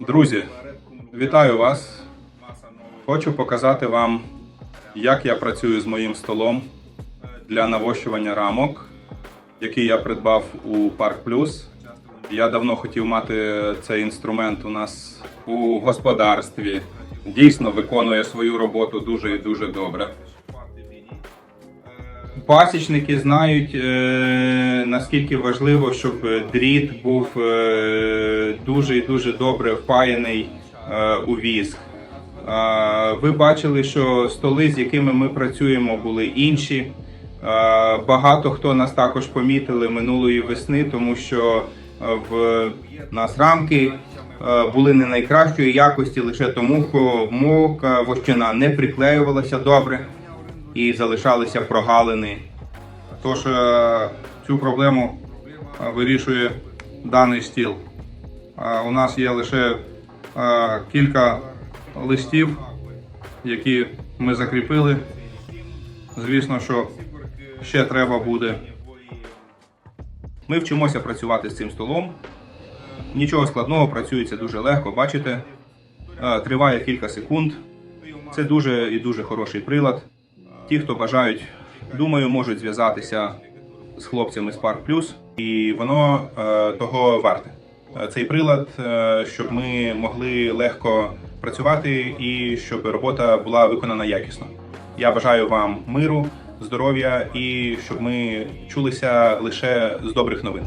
Друзі, вітаю вас. Хочу показати вам, як я працюю з моїм столом для навощування рамок, який я придбав у Парк Плюс. Я давно хотів мати цей інструмент у нас у господарстві. Дійсно виконує свою роботу дуже і дуже добре. Пасічники знають, е, наскільки важливо, щоб дріт був е, дуже і дуже добре впаяний е, у віск. Е, ви бачили, що столи, з якими ми працюємо, були інші. Е, багато хто нас також помітили минулої весни, тому що е, в нас рамки е, були не найкращої якості лише тому, що мовка вощина не приклеювалася добре і залишалися прогалини. Тож е, цю проблему е, вирішує даний стіл. Е, У нас є лише кілька листів, які ми закріпили. Звісно, що ще треба буде. Ми вчимося працювати з цим столом. Нічого складного, працюється дуже легко, бачите. Триває кілька секунд. Це дуже і дуже хороший прилад. Ті, хто бажають, думаю, можуть зв'язатися з хлопцями з Park Plus, і воно е, того варте. Е, Цей прилад, е, щоб ми могли легко працювати і щоб робота була виконана якісно. Я бажаю вам миру, здоров'я і щоб ми чулися лише з добрих новин.